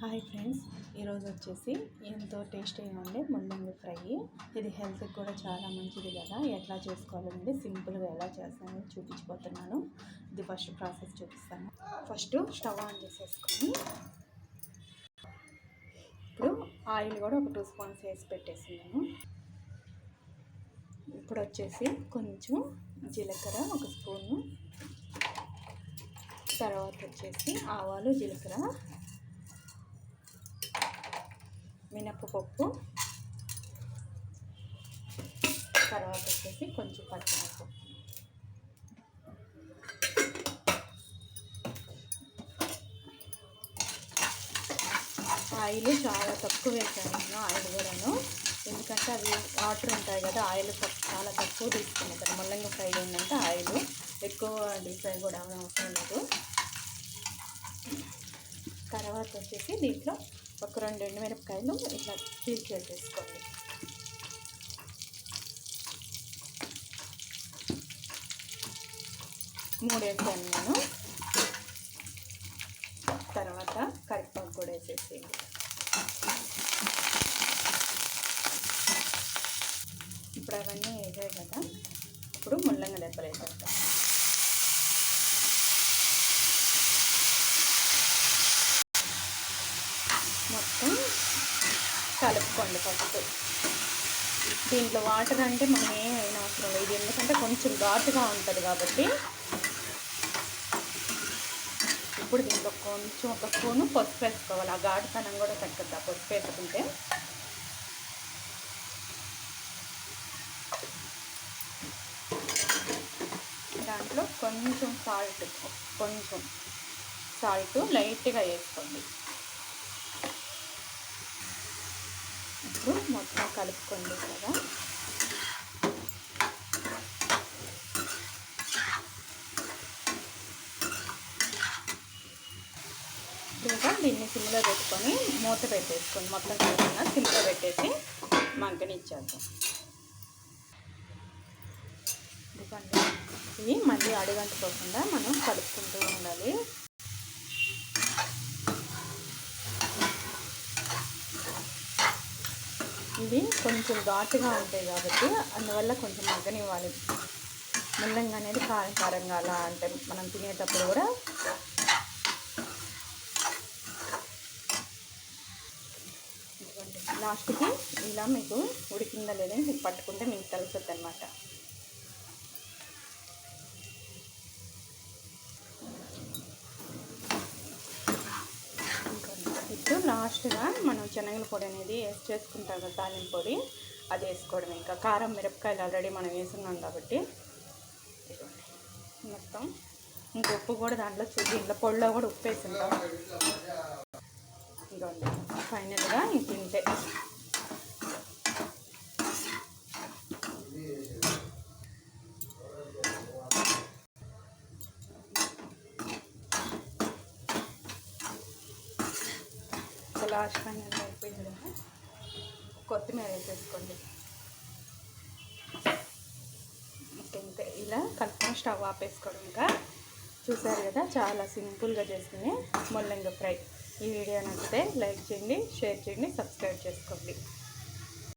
Hi friends ఈరోజు వచ్చేసి ఎంతో టేస్టీగా ఉండే ముల్లంగి ఫ్రై. ఇది హెల్త్కి కూడా చాలా మంచిది కదా. ఎట్లా చేసుకోవాలండి సింపుల్గా ఎలా చేస్తానో చూపించిపోతున్నాను. ఇది ఫస్ట్ ప్రాసెస్ చూపిస్తాను. ఫస్ట్ స్టవ్ ఆన్ చేసేసుకొని ఇప్పుడు ఆయిల్ కూడా ఒక టూ స్పూన్స్ వేసి పెట్టేసినాను ఇప్పుడు వచ్చేసి కొంచెం జీలకర్ర ఒక స్పూను. తర్వాత వచ్చేసి ఆవాలు జీలకర్ర మినప్పపప్పు తర్వాత వచ్చేసి కొంచెం పచ్చిమిరపప్పు ఆయిల్ చాలా తక్కువ వేసాను నేను ఆయిల్ కూడాను. ఎందుకంటే అవి వాటర్ ఉంటాయి కదా ఆయిల్ చాలా తక్కువ తీసుకున్నాను కదా ముల్లంగా ఫ్రై ఏంటంటే ఆయిల్. ఎక్కువ డీప్ ఫ్రై కూడా అవసరం లేదు. తర్వాత వచ్చేసి దీంట్లో ఒక రెండు మిరపకాయలు ఇట్లా చీజ్ చేసేసుకోండి. మూడేసాను నేను. తర్వాత కరివేపాకు కూడా వేసేసేయండి. ఇప్పుడు అవన్నీ వేసాయి కదా. ఇప్పుడు ముల్లంగా దెబ్బలు వేసేస్తాను మొత్తం కలుపుకోండి ఫస్ట్ దీంట్లో వాటర్ అంటే మనం ఏమైనా అవసరం లేదు. ఎందుకంటే కొంచెం ఘాటుగా ఉంటుంది కాబట్టి. ఇప్పుడు దీంట్లో కొంచెం ఒక స్పూను పసుపు వేసుకోవాలి. ఆ ఘాటుతనం కూడా తగ్గద్దు ఆ పసుపు వేసుకుంటే. దాంట్లో కొంచెం సాల్ట్ కొంచెం సాల్ట్ లైట్గా వేసుకోండి. ఇప్పుడు మొత్తం కలుపుకోండి కదా. ఇంకా దీన్ని సిమ్లో పెట్టుకొని మూత పెట్టేసుకోండి. మొత్తం కలిసిన సిమ్లో పెట్టేసి మగ్గనిచ్చేద్దాం. ఎందుకంటే ఇవి మళ్ళీ అడుగంటుకోకుండా మనం కలుపుకుంటూ ఉండాలి. ఇవి కొంచెం ఘాటుగా ఉంటాయి కాబట్టి అందువల్ల కొంచెం మగ్గనివ్వాలి. ముల్లంగా అనేది కారం కారంగా అలా అంటే మనం తినేటప్పుడు కూడా లాస్ట్కి ఇలా మీకు ఉడికిందా లేదని మీకు పట్టుకుంటే మీకు తెలుస్తుంది అనమాట ఇప్పుడు లాస్ట్గా మనం శనగల పొడి అనేది వేసి చేసుకుంటాం కదా తాలింపు పొడి అది వేసుకోవడం ఇంకా కారం మిరపకాయలు ఆల్రెడీ మనం వేసున్నాం కాబట్టి. మొత్తం ఇంక ఉప్పు కూడా దాంట్లో చూసి ఇంట్లో పొడిలో కూడా ఉప్పు వేసింటాం ఇంకా ఫైనల్గా ఇంక తింటే. లాస్ట్ ఫైనల్ అయిపోయింది కదా కొత్తిమీర వేసేసుకోండి. ఇంతే. ఇలా కలుపుకొని స్టవ్ ఆపేసుకోవడం ఇంకా. చూసారు కదా చాలా సింపుల్గా చేసుకునే ముల్లంగి ఫ్రై. ఈ వీడియో నచ్చితే లైక్ చేయండి షేర్ చేయండి సబ్స్క్రైబ్ చేసుకోండి.